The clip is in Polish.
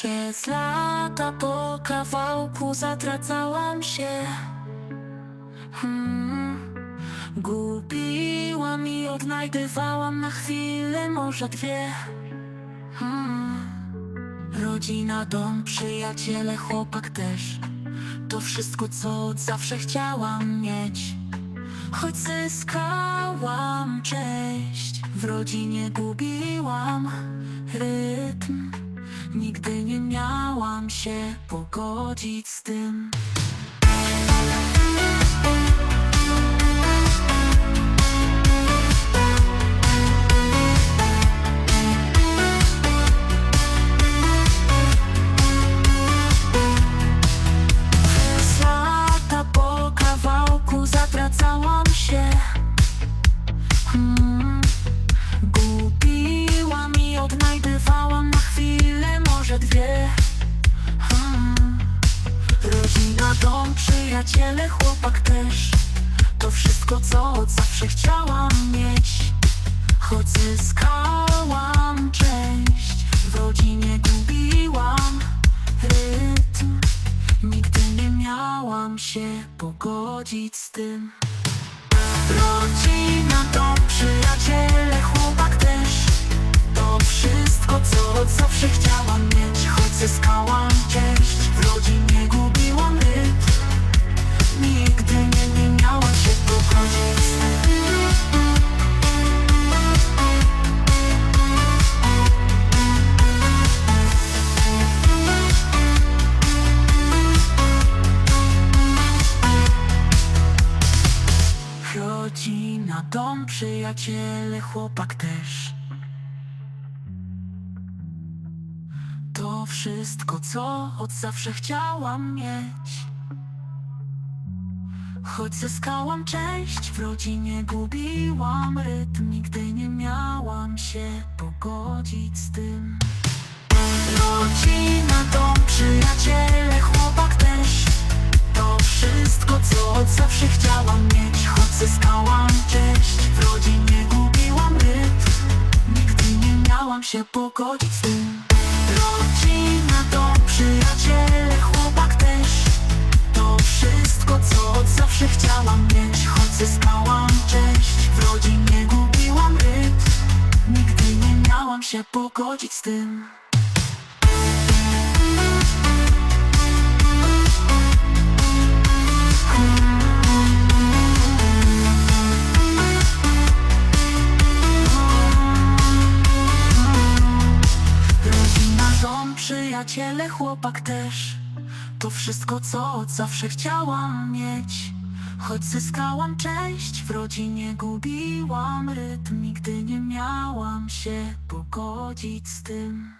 Przez lata po kawałku zatracałam się. Hmm. Gubiłam i odnajdywałam na chwilę, może dwie. Hmm. Rodzina, dom, przyjaciele, chłopak też. To wszystko, co od zawsze chciałam mieć. Choć zyskałam cześć W rodzinie gubiłam rytm Nigdy nie miałam się pogodzić z tym przyjaciele, chłopak też. To wszystko, co od zawsze chciałam mieć. Choć zyskałam część W rodzinie gubiłam rytm. Nigdy nie miałam się pogodzić z tym. Rodzina, dom, przyjaciele, Rodzina, dom, przyjaciele, chłopak też. To wszystko, co od zawsze chciałam mieć. Choć zyskałam część, w rodzinie gubiłam rytm Nigdy nie miałam się pogodzić z tym miałam się pogodzić z tym. Rodzina, dom, przyjaciele, chłopak też. To wszystko, co od zawsze chciałam mieć. Choć zyskałam część, w rodzinie gubiłam rytm. Nigdy nie miałam się pogodzić z tym przyjaciele, chłopak też. To wszystko, co od zawsze chciałam mieć. Choć zyskałam część, w rodzinie gubiłam rytm Nigdy nie miałam się pogodzić z tym